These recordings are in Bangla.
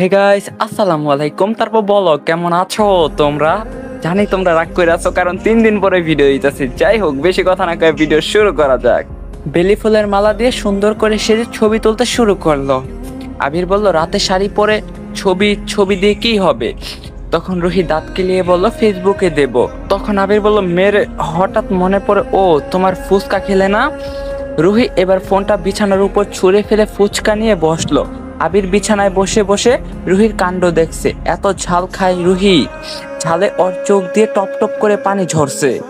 হে গাইস আসসালামু আলাইকুম। তারপর বলো, কেমন আছো তোমরা? জানি তোমরা রাগ করে আছো, কারণ তিন দিন পরে ভিডিও দিতেছি। যাই হোক, বেশি কথা না কয়ে ভিডিও শুরু করা যাক। বেলি ফুলের মালা দিয়ে সুন্দর করে সেজে ছবি তুলতে শুরু করল। আবির বলল, রাতে শাড়ি পরে ছবি ছবি দিয়ে কি হবে? তখন রুহি দাঁত কিলিয়ে বলল, ফেসবুকে দেব। তখন আবির বলল, মেয়ের হঠাৎ মনে পড়ে, ও, তোমার ফুচকা খেলে না? রুহি এবার ফোনটা বিছানার উপর ছুঁড়ে ফেলে ফুচকা নিয়ে বসল। আবির বিছানায় বসে বসে রুহির কাণ্ড দেখছে। এত ঝাল খায় রুহি। ঝালে ওর চোখ দিয়ে টপ টপ করে পানি ঝরছে।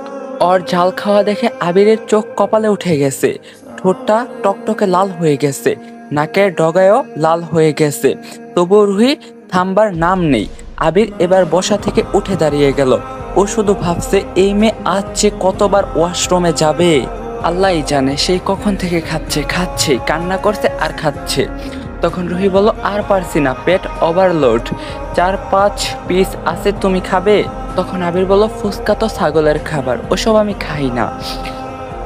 ওর ঝাল খাওয়া দেখে আবিরের চোখ কপালে উঠে গেছে। ঠোঁটটা টকটকে লাল হয়ে গেছে। নাকের ডগায়ও লাল হয়ে গেছে। তবুও রুহি থামবার নাম নেই। আবির এবার বসা থেকে উঠে দাঁড়িয়ে গেল। ও শুধু ভাবছে, এই মেয়ে আজ যে কতবার ওয়াশরুমে যাবে? আল্লাহই জানে সেই কখন থেকে খাচ্ছে খাচ্ছে, কান্না করছে আর খাচ্ছে। তখন রুহি বলল, আর পারছি না, পেট ওভারলোড চার পাঁচ পিস আছে, তুমি খাবে? তখন আবির বলল, ফুচকা তো ছাগলের খাবার, ওসব আমি খাই না।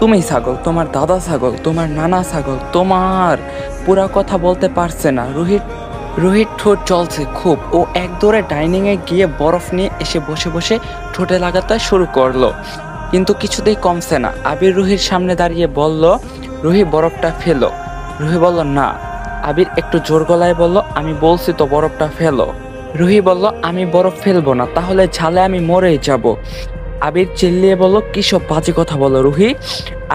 তুমি ছাগল, তোমার দাদা ছাগল, তোমার নানা ছাগল, তোমার পুরা কথা বলতে পারছে না। রুহির রুহির ঠোঁট জ্বলছে খুব। ও এক দৌড়ে ডাইনিং এ গিয়ে বরফ নিয়ে এসে বসে বসে ঠোঁটে লাগাতে শুরু করল। কিন্তু কিছুতেই কমছে না। আবির রুহির সামনে দাঁড়িয়ে বলল, রুহি, বরফটা ফেলো। রুহি বলল, না। আবির একটু জোর গলায় বলল, আমি বলছি তো বরফটা ফেলো। রুহি বলল, আমি বরফ ফেলব না, তাহলে ঝালে আমি মরেই যাব। আবির চিল্লিয়ে বলল কিসব বাজে কথা বলো রুহি।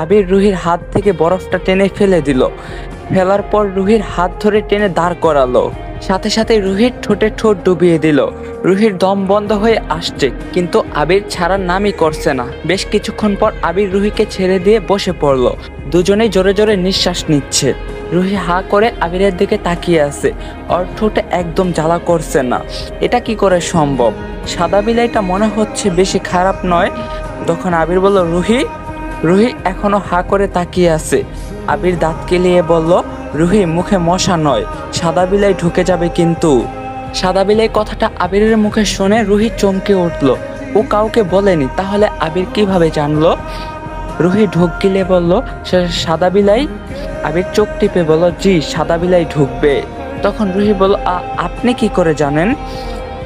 আবির রুহির হাত থেকে বরফটা টেনে ফেলে দিল। ফেলার পর রুহির হাত ধরে টেনে দাঁড় করালো। সাথে সাথে রুহির ঠোঁটে ঠোঁট ডুবিয়ে দিল। রুহির দম বন্ধ হয়ে আসছে, কিন্তু আবির ছাড়ার নামই করছে না। বেশ কিছুক্ষণ পর আবির রুহিকে ছেড়ে দিয়ে বসে পড়ল। দুজনেই জোরে জোরে নিঃশ্বাস নিচ্ছে। রুহি হা করে আবিরের দিকে তাকিয়ে আছে। ওর ঠোঁটে একদম জ্বালা করছে না। এটা কি করে সম্ভব? সাদা বিলাইটা মনে হচ্ছে বেশি খারাপ নয়। তখন আবির বলল, রুহি রুহি এখনও হা করে তাকিয়ে আছে। আবির দাঁত কেলিয়ে বলল, রুহি, মুখে মশা নয়, সাদা বিলাই ঢুকে যাবে কিন্তু। সাদা বিলাই কথাটা আবিরের মুখে শুনে রুহি চমকে উঠল। ও কাউকে বলেনি, তাহলে আবির কীভাবে জানলো? রুহি ঢোক গিলে বলল, সে সাদা বিলাই? আবির চোখ টিপে বলল, জি, সাদা বিলাই ঢুকবে। তখন রুহি বলল আপনি কি করে জানেন?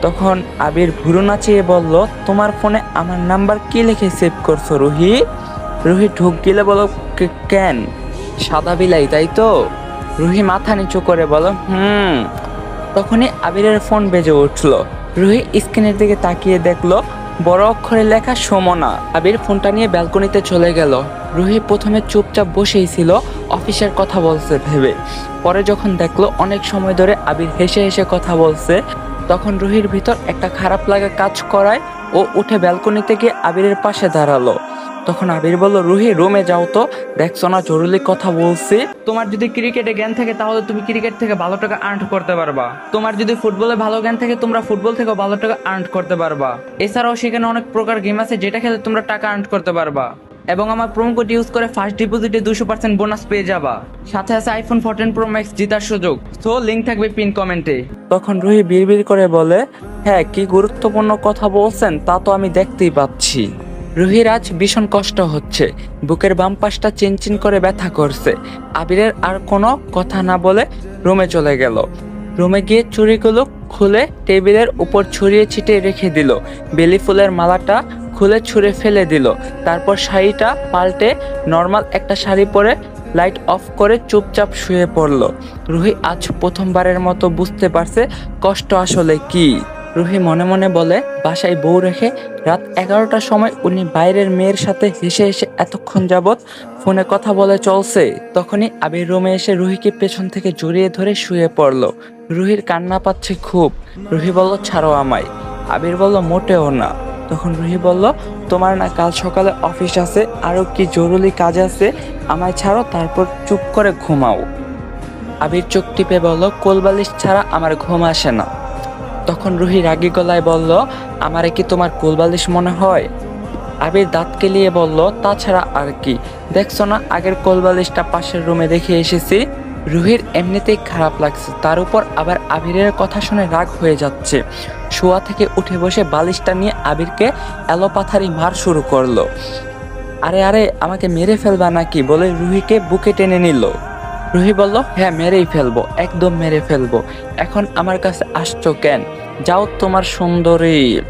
তখন আবির ভুরু নাচিয়ে বলল, তোমার ফোনে আমার নাম্বার কি লিখে সেভ করছ রুহি? রুহি ঢুক গিলে বলো "কে- কেন? সাদা বিলাই, তাই তো? রুহি মাথা নিচু করে বলো হুম। তখনই আবিরের ফোন বেজে উঠল। রুহি স্ক্রিনের দিকে তাকিয়ে দেখল বড় অক্ষরে লেখা সমনা। আবির ফোনটা নিয়ে ব্যালকনিতে চলে গেল। রুহি প্রথমে চুপচাপ বসেই ছিল, অফিসের কথা বলছে ভেবে। পরে যখন দেখল অনেক সময় ধরে আবির হেসে হেসে কথা বলছে, তখন রুহির ভিতর একটা খারাপ লাগা কাজ করায় ও উঠে ব্যালকনিতে গিয়ে আবিরের পাশে দাঁড়াল। তখন আবির বলল, রুহি, রুমে যাও তো। দেখছ না, জরুরি কথা বলছি। তোমার যদি ক্রিকেটে জ্ঞান থাকে, তাহলে তুমি ক্রিকেট থেকে ভালো টাকা আর্ন করতে পারবা। তোমার যদি ফুটবলে ভালো জ্ঞান থাকে, তোমরা ফুটবল থেকে ভালো টাকা আর্ন করতে পারবা। এছাড়াও সেখানে অনেক প্রকার গেম আছে, যেটা খেলে তোমরা টাকা আর্ন করতে পারবা। এবং আমার প্রোমো কোড ইউজ করে ফার্স্ট ডিপোজিটে দুশো পার্সেন্ট বোনাস পেয়ে যাবা। সাথে আছে আইফোন ফোরটিন প্রো ম্যাক্স জেতার সুযোগ। সো লিঙ্ক থাকবে পিন কমেন্টে তখন রুহি বিড়বিড় করে বলে হ্যাঁ কি গুরুত্বপূর্ণ কথা বলছেন, তা তো আমি দেখতেই পাচ্ছি। রুহির আজ ভীষণ কষ্ট হচ্ছে। বুকের বাম পাশটা চিনচিন করে ব্যথা করছে। আবিরের আর কোনো কথা না বলে রুমে চলে গেল। রুমে গিয়ে চুড়িগুলো খুলে টেবিলের উপর ছড়িয়ে ছিটিয়ে রেখে দিল। বেলি ফুলের মালাটা খুলে ছুঁড়ে ফেলে দিল। তারপর শাড়িটা পাল্টে নর্মাল একটা শাড়ি পরে লাইট অফ করে চুপচাপ শুয়ে পড়ল। রুহি আজ প্রথমবারের মতো বুঝতে পারছে কষ্ট আসলে কি। রুহি মনে মনে বলে, বাসায় বউ রেখে রাত এগারোটার সময় উনি বাইরের মেয়ের সাথে হেসে হেসে এতক্ষণ যাবৎ ফোনে কথা বলে চলছে। তখনই আবির রুমে এসে রুহিকে পেছন থেকে জড়িয়ে ধরে শুয়ে পড়ল। রুহির কান্না পাচ্ছে খুব। রুহি বলল, ছাড়ো আমায়। আবির বলল, মোটেও না। তখন রুহি বলল, তোমার না কাল সকালে অফিস আছে, আরও কি জরুরি কাজ আছে? আমায় ছাড়ো, তারপর চুপ করে ঘুমাও। আবির চোখ টিপে বলল, কোলবালিশ ছাড়া আমার ঘুম আসে না। তখন রুহি রাগী গলায় বলল, আমারে কি তোমার কোলবালিশ মনে হয়? আবির দাঁত কেলিয়ে বলল, তাছাড়া আর কি। দেখছ না, আগের কোলবালিশটা পাশের রুমে দেখে এসেছি। রুহির এমনিতেই খারাপ লাগছে। তার উপর আবার আবিরের কথা শুনে রাগ হয়ে যাচ্ছে। শোয়া থেকে উঠে বসে বালিশটা নিয়ে আবিরকে এলোপাথারি মার শুরু করল। আরে আরে, আমাকে মেরে ফেলবা নাকি? বলে রুহিকে বুকে টেনে নিল। রুহি বলল হ্যাঁ মেরেই ফেলব, একদম মেরে ফেলব। এখন আমার কাছে আসছো কেন? যাও তোমার সুন্দরী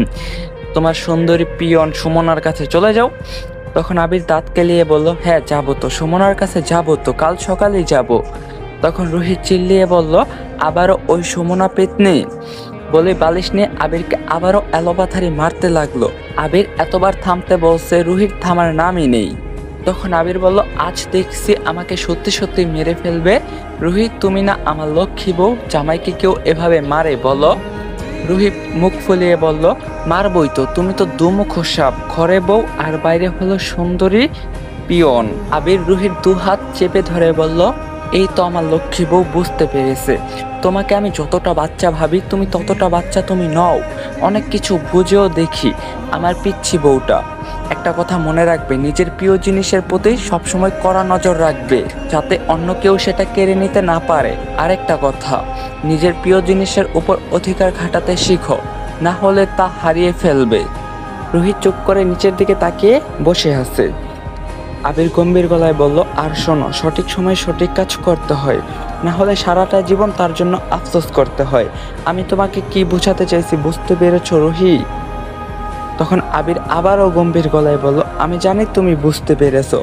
তোমার সুন্দরী পিয়ন সুমনার কাছে চলে যাও। তখন আবির দাঁত কেলিয়ে বলল হ্যাঁ যাব তো, সুমনার কাছে যাব তো, কাল সকালেই যাব। তখন রুহি চিল্লিয়ে বলল, আবারও ওই সুমনা পেতনি? বলে বালিশ নিয়ে আবিরকে আবারও এলোপাথারি মারতে লাগল। আবির এতবার থামতে বলছে, রুহির থামার নামই নেই। তখন আবির বলল, আজ দেখছি আমাকে সত্যি সত্যি মেরে ফেলবে। রুহি তুমি না আমার লক্ষ্মী বউ? জামাইকে কেউ এভাবে মারে বলো? রুহি মুখ ফুলিয়ে বলল, মারবই তো, তুমি তো দুমুখ সাপ। ঘরে বউ আর বাইরে হলো সুন্দরী পিয়ন। আবির রুহির দু হাত চেপে ধরে বলল এই তো আমার লক্ষ্মী বউ বুঝতে পেরেছে। তোমাকে আমি যতটা বাচ্চা ভাবি, তুমি ততটা বাচ্চা তুমি নও। অনেক কিছু বুঝেও দেখি আমার পিচ্ছি বউটা। একটা কথা মনে রাখবে, নিজের প্রিয় জিনিসের প্রতি সবসময় কড়া নজর রাখবে, যাতে অন্য কেউ সেটা কেড়ে নিতে না পারে। আরেকটা কথা, নিজের প্রিয় জিনিসের উপর অধিকার খাটাতে শিখো, না হলে তা হারিয়ে ফেলবে। রোহিত চুপ করে নিচের দিকে তাকিয়ে বসে আছে। আবির গম্ভীর গলায় বলল, আর শোনো, সঠিক সময়ে সঠিক কাজ করতে হয়। না হলে সারাটা জীবন তার জন্য আফসোস করতে হয়। আমি তোমাকে কি বোঝাতে চাইছি বুঝতে পেরেছ, রোহি? তখন আবির আবারও গম্ভীর গলায় বলল, আমি জানি তুমি বুঝতে পেরেছ।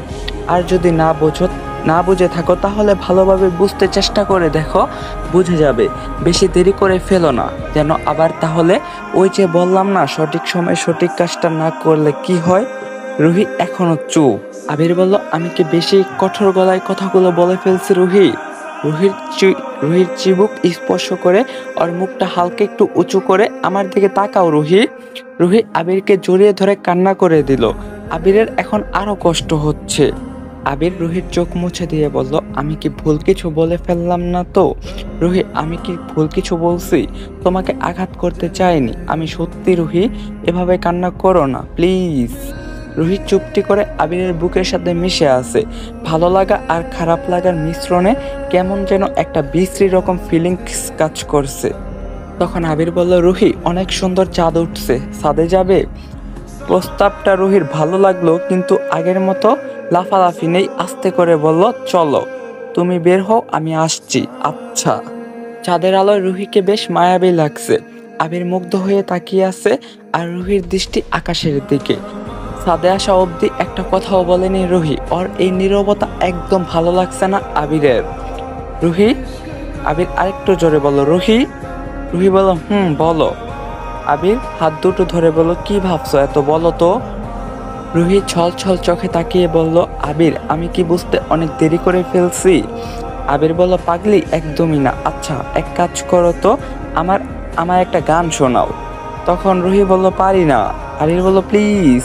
আর যদি না বোঝো, না বুঝে থাকো, তাহলে ভালোভাবে বুঝতে চেষ্টা করে দেখো, বুঝে যাবে। বেশি দেরি করে ফেলো না। যেন আবার তাহলে ওই যে বললাম না, সঠিক সময়ে সঠিক কাজটা না করলে কি হয়? রুহি এখনও চুপ। আবির বলল আমি কি বেশি কঠোর গলায় কথাগুলো বলে ফেলছি রুহি। রুহির রুহির চিবুক স্পর্শ করে ওর মুখটা হালকা একটু উঁচু করে আমার দিকে তাকাও রুহি। রুহি আবিরকে জড়িয়ে ধরে কান্না করে দিল। আবিরের এখন আরও কষ্ট হচ্ছে। আবির রুহির চোখ মুছে দিয়ে বলল, আমি কি ভুল কিছু বলে ফেললাম না তো? রুহি, আমি কি ভুল কিছু বলছি? তোমাকে আঘাত করতে চাইনি। আমি সত্যি রুহি, এভাবে কান্না করো না, প্লিজ। রুহি চুপটি করে আবিরের বুকের সাথে মিশে আছে। ভালো লাগা আর খারাপ লাগার মিশ্রণে কেমন যেন একটা বিশ্রী রকম ফিলিংস কাজ করছে। তখন আবির বলল, রুহি, অনেক সুন্দর চাঁদ উঠছে। ছাদে যাবে? প্রস্তাবটা রুহির ভালো লাগল, কিন্তু আগের মতো লাফালাফি নেই। আস্তে করে বলল, চলো, তুমি বের হও, আমি আসছি। আচ্ছা। চাঁদের আলোয় রুহিকে বেশ মায়াবী লাগছে। আবির মুগ্ধ হয়ে তাকিয়ে আছে আর রুহির দৃষ্টি আকাশের দিকে। ছাদে আসা অবধি একটা কথাও বলেনি রুহি। ওর এই নীরবতা একদম ভালো লাগছে না আবিরের। রুহি, আবির আরেকটু জোরে বলল রুহি? রুহি বলল হুম, বলো। আবির হাত দুটো ধরে বলল কি ভাবছ, এত বলো তো? রুহি ছল ছল চোখে তাকিয়ে বলল, আবির, আমি কি বুঝতে অনেক দেরি করে ফেলছি? আবির বলল, পাগলি, একদমই না। আচ্ছা এক কাজ করো তো, আমার আমার একটা গান শোনাও। তখন রুহি বলল, পারি না। আবির বলল, প্লিজ।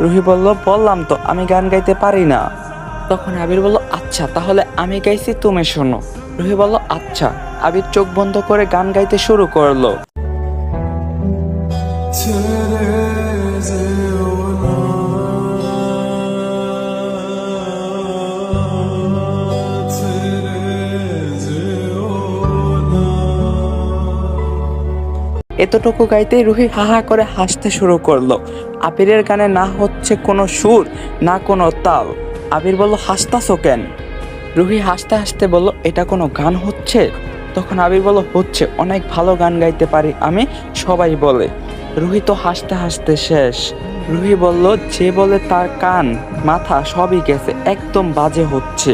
রুহি বলল, বললাম তো, আমি গান গাইতে পারি না। তখন আবির বলল আচ্ছা তাহলে আমি গাইছি, তুমি শোনো। রুহি বলল আচ্ছা। আবির চোখ বন্ধ করে গান গাইতে শুরু করল। এতটুকু গাইতেই রুহি হাহা করে হাসতে শুরু করল। আবিরের গানে না হচ্ছে কোনো সুর, না কোনো তাল। আবির বলল, হাসতাছো কেন? রুহি হাসতে হাসতে বলল, এটা কোনো গান হচ্ছে? তখন আবির বলল, হচ্ছে, অনেক ভালো গান গাইতে পারি আমি, সবাই বলে। রুহি তো হাসতে হাসতে শেষ। রুহি বলল, যে বলে তার কান, মাথা সবই গেছে, একদম বাজে হচ্ছে।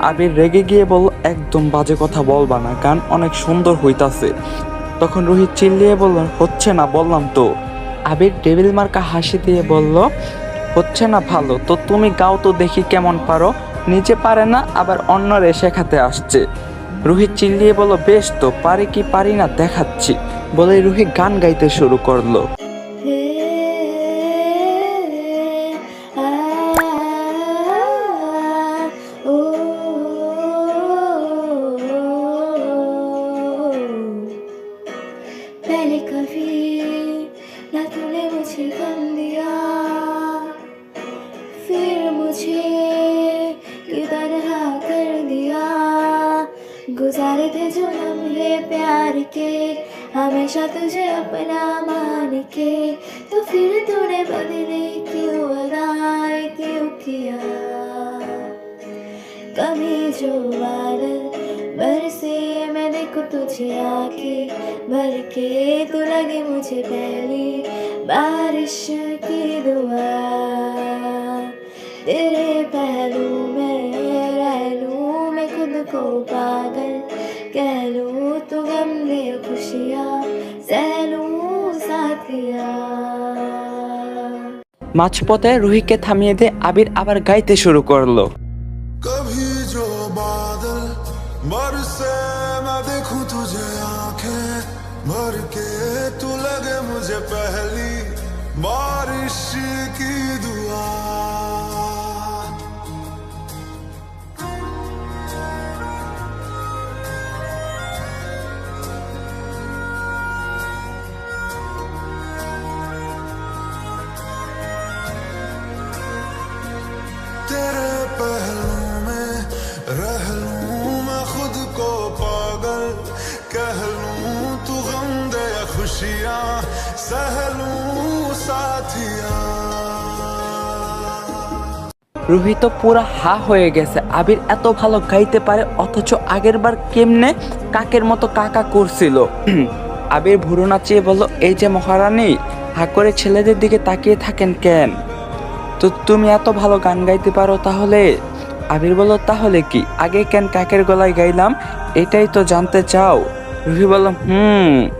আবির রেগে গিয়ে বলল, একদম বাজে কথা বলবা না, গান অনেক সুন্দর হইতাছে। তখন রোহিত চিল্লিয়ে বলল, হচ্ছে না, বললাম তো। আবির টেবিল মার্কা হাসি দিয়ে বলল, হচ্ছে না, ভালো। তো তুমি গাও তো দেখি কেমন পারো। নিজে পারে না, আবার অন্যরে শেখাতে আসছে। রুহি চিল্লিয়ে বলল, বেশ তো, পারি কি পারি না, দেখাচ্ছি। বলে রুহি গান গাইতে শুরু করল। क्यों तन्हा कर दिया। गुजारे थे जो लम्हे प्यार के, हमेशा तुझे अपना मान के। तो फिर तूने बदले क्यों अदाए, क्यों किया? कभी जो बादल बरसे मैं देखूँ तुझे आके भर के तू लगे मुझे पहली बारिश की दुआ। तेरे पहलू को पागल कह लूं तू गम दे खुशियाँ सह लूं साथिया মাঝপথে রুহিকে থামিয়ে দিয়ে আবির আবার গাইতে শুরু করলো कभी जो बादल बरसे मैं देखूं तुझे आंखें भर के तू लगे मुझे पहली बारिश की दुआ রুহি তো পুরা হা হয়ে গেছে। আবির এত ভালো গাইতে পারে, অথচ আগের বার কেমনে কাকের মতো কাকা করছিল। আবির ভুরু নাচিয়ে বলল, এই যে মহারানী, হা করে ছেলেদের দিকে তাকিয়ে থাকেন কেন? তো তুমি এত ভালো গান গাইতে পারো তাহলে? আবির বলল, তাহলে কি? আগে কেন কাকের গলায় গাইলাম? এটাই তো জানতে চাও? রুহি বলল, হুম।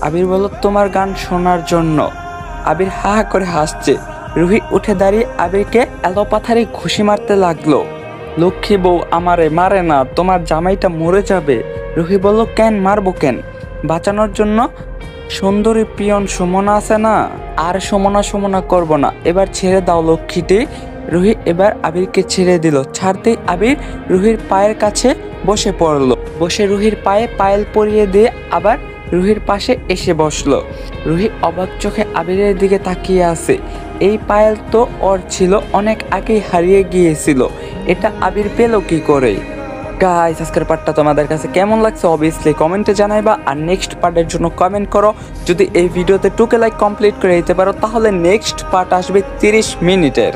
আবির বলল, তোমার গান শোনার জন্য। আবির হা করে হাসছে। রুহি উঠে দাঁড়িয়ে আবিরকে এলোপাথারি ঘুষি মারতে লাগল। লক্ষ্মী বউ, আমারে মারে না, তোমার জামাইটা মরে যাবে। রুহি বলল, কেন, মারবো কেন? বাঁচানোর জন্য সুন্দরী পিয়ন সুমনা আছে না? আর সুমনা সুমনা করব না। এবার ছেড়ে দাও লক্ষ্মীটি। রুহি এবার আবিরকে ছেড়ে দিল। ছাড়তেই আবির রুহির পায়ের কাছে বসে পড়ল। বসে রুহির পায়ে পায়েল পরিয়ে দিয়ে আবার রুহির পাশে এসে বসল। রুহি অবাক চোখে আবিরের দিকে তাকিয়ে আছে। এই পায়েল তো ওর ছিল, অনেক আগেই হারিয়ে গিয়েছিল। এটা আবির পেল কি করে? গাইস আজকের পার্টটা তোমাদের কাছে কেমন লাগছে অবভিয়াসলি কমেন্টে জানাইবা। আর নেক্সট পার্টের জন্য কমেন্ট করো। যদি এই ভিডিওতে টুকে লাইক কমপ্লিট করে দিতে পারো, তাহলে নেক্সট পার্ট আসবে তিরিশ মিনিটের।